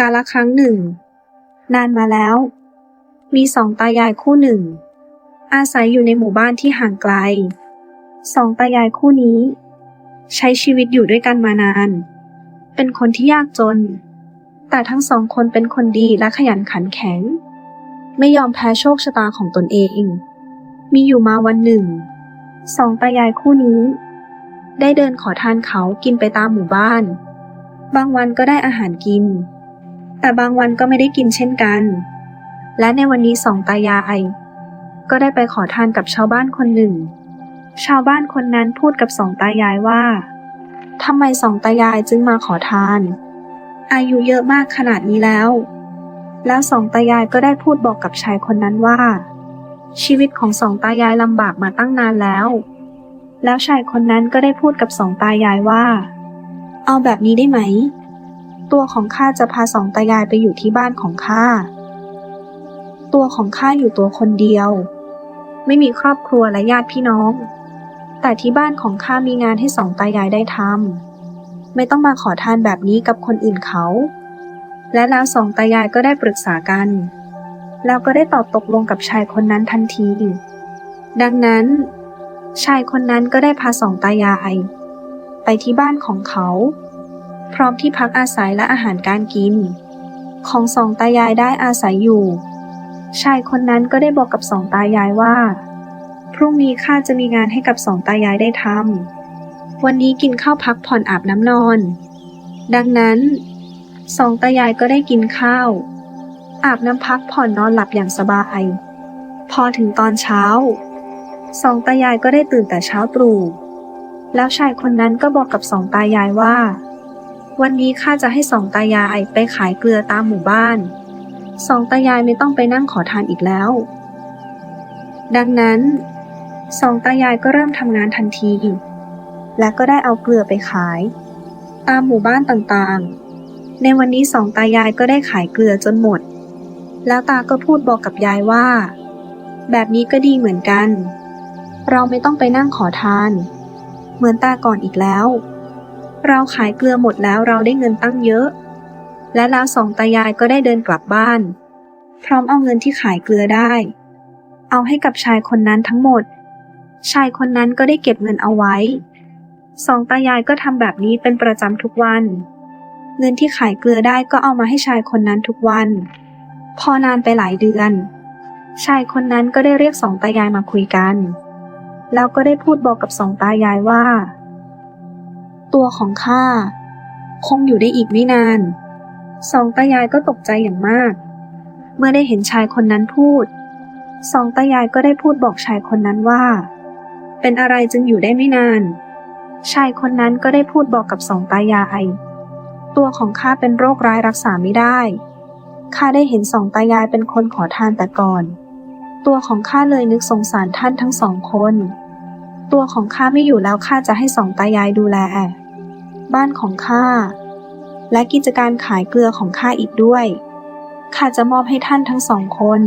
กาลครั้งหนึ่ง นานมาแล้ว มีสองตายายคู่หนึ่ง อาศัยอยู่ในหมู่บ้านที่ห่างไกล สองตายายคู่นี้ ใช้ชีวิตอยู่ด้วยกันมานาน เป็นคนที่ยากจน แต่ทั้งสองคนเป็นคนดีและขยันขันแข็ง ไม่ยอมแพ้โชคชะตาของตนเอง มีอยู่มาวันหนึ่ง สองตายายคู่นี้ ได้เดินขอทานเขากินไปตามหมู่บ้าน บางวันก็ได้อาหารกิน แต่บางวันก็ไม่ได้กินเช่นกัน และในวันนี้สองตายายก็ได้ไปขอทานกับชาวบ้านคนหนึ่ง ชาวบ้านคนนั้นพูดกับสองตายายว่าทำไมสองตายายจึงมาขอทาน อายุเยอะมากขนาดนี้แล้ว แล้วสองตายายก็ได้พูดบอกกับชายคนนั้นว่า ชีวิตของสองตายายลำบากมาตั้งนานแล้ว แล้วชายคนนั้นก็ได้พูดกับสองตายายว่า เอาแบบนี้ได้ไหม ตัวของข้าจะพาสองตายายไปอยู่ที่บ้านของข้า ตัวของข้าอยู่ตัวคนเดียว ไม่มีครอบครัวและญาติพี่น้อง แต่ที่บ้านของข้ามีงานให้สองตายายได้ทำ ไม่ต้องมาขอทานแบบนี้กับคนอื่นเขา และแล้วสองตายายก็ได้ปรึกษากัน แล้วก็ได้ตอบตกลงกับชายคนนั้นทันที ดังนั้น ชายคนนั้นก็ได้พาสองตายาย ไปที่บ้านของเขา พร้อมที่พักอาศัยและอาหารการกิน ของสองตายายได้อาศัยอยู่ ชายคนนั้นก็ได้บอกกับสองตายายว่า พรุ่งนี้ข้าจะมีงานให้กับสองตายายได้ทำวันนี้กินข้าวพักผ่อนอาบน้ำนอน ดังนั้นสองตายายก็ได้กินข้าว อาบน้ำพักผ่อนนอนหลับอย่างสบาย พอถึงตอนเช้า สองตายายก็ได้ตื่นแต่เช้าตรู่แล้วชายคนนั้นก็บอกกับสองตายายว่า วันนี้ข้าจะให้สองตายายไปขายเกลือตามหมู่บ้าน สองตายายไม่ต้องไปนั่งขอทานอีกแล้ว ดังนั้น สองตายายก็เริ่มทำงานทันทีและก็ได้เอาเกลือไปขาย ตามหมู่บ้านต่างๆ ในวันนี้สองตายายก็ได้ขายเกลือจนหมด แล้วตาก็พูดบอกกับยายว่า แบบนี้ก็ดีเหมือนกัน เราไม่ต้องไปนั่งขอทาน เหมือนตาก่อนอีกแล้ว เราขายเกลือหมดแล้วเราได้เงินตั้งเยอะ และแล้วสองตายายก็ได้เดินกลับบ้าน พร้อมเอาเงินที่ขายเกลือได้ เอาให้กับชายคนนั้นทั้งหมด ชายคนนั้นก็ได้เก็บเงินเอาไว้ สองตายายก็ทำแบบนี้เป็นประจำทุกวัน เงินที่ขายเกลือได้ก็เอามาให้ชายคนนั้นทุกวัน พอนานไปหลายเดือน ชายคนนั้นก็ได้เรียกสองตายายมาคุยกัน แล้วก็ได้พูดบอกกับสองตายายว่า ตัวของข้าคงอยู่ได้อีกไม่นาน สองตายายก็ตกใจอย่างมาก เมื่อได้เห็นชายคนนั้นพูด สองตายายก็ได้พูดบอกชายคนนั้นว่า เป็นอะไรจึงอยู่ได้ไม่นาน ชายคนนั้นก็ได้พูดบอกกับสองตายาย ตัวของข้าเป็นโรคร้ายรักษาไม่ได้ข้าได้เห็นสองตายายเป็นคนขอทานแต่ก่อน ตัวของข้าเลยนึกสงสารท่านทั้งสองคน ตัวของข้าไม่อยู่แล้วข้าจะให้สองตายายดูแล บ้านของข้าและกิจการขายเกลือของข้าอีกด้วยข้าจะมอบให้ท่านทั้งสองคน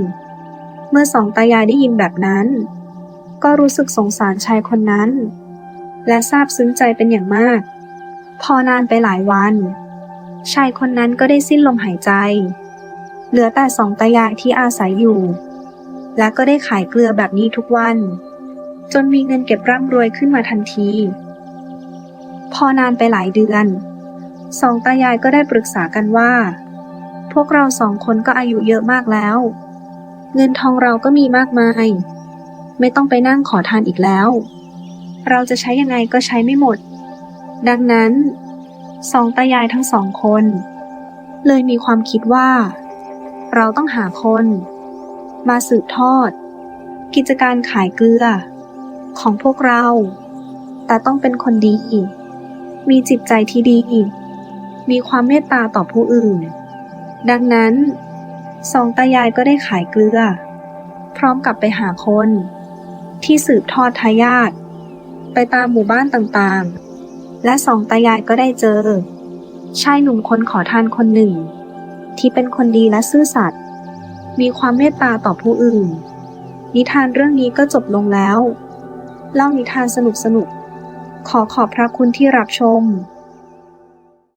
เมื่อสองตายายได้ยินแบบนั้น ก็รู้สึกสงสารชายคนนั้น และซาบซึ้งใจเป็นอย่างมาก พอนานไปหลายวัน ชายคนนั้นก็ได้สิ้นลมหายใจ เหลือแต่สองตายายที่อาศัยอยู่ และก็ได้ขายเกลือแบบนี้ทุกวัน จนมีเงินเก็บร่ำรวยขึ้นมาทันที พอนานไปหลายเดือน สองตายายก็ได้ปรึกษากันว่า พวกเราสองคนก็อายุเยอะมากแล้ว เงินทองเราก็มีมากมาย ไม่ต้องไปนั่งขอทานอีกแล้ว เราจะใช้ยังไงก็ใช้ไม่หมด ดังนั้น สองตายายทั้งสองคน เลยมีความคิดว่า เราต้องหาคน มาสืบทอด กิจการขายเกลือ ของพวกเรา แต่ต้องเป็นคนดี มีจิตใจที่ดี มีความเมตตาต่อผู้อื่น ดังนั้น สองตายายก็ได้ขายเกลือ พร้อมกับไปหาคน ที่สืบทอดทายาทไปตามหมู่บ้านต่างๆ และสองตายายก็ได้เจอ ชายหนุ่มคนขอทานคนหนึ่ง ที่เป็นคนดีและซื่อสัตย์มีความเมตตาต่อผู้อื่น นิทานเรื่องนี้ก็จบลงแล้ว เล่านิทานสนุกๆขอขอบพระคุณที่รับชม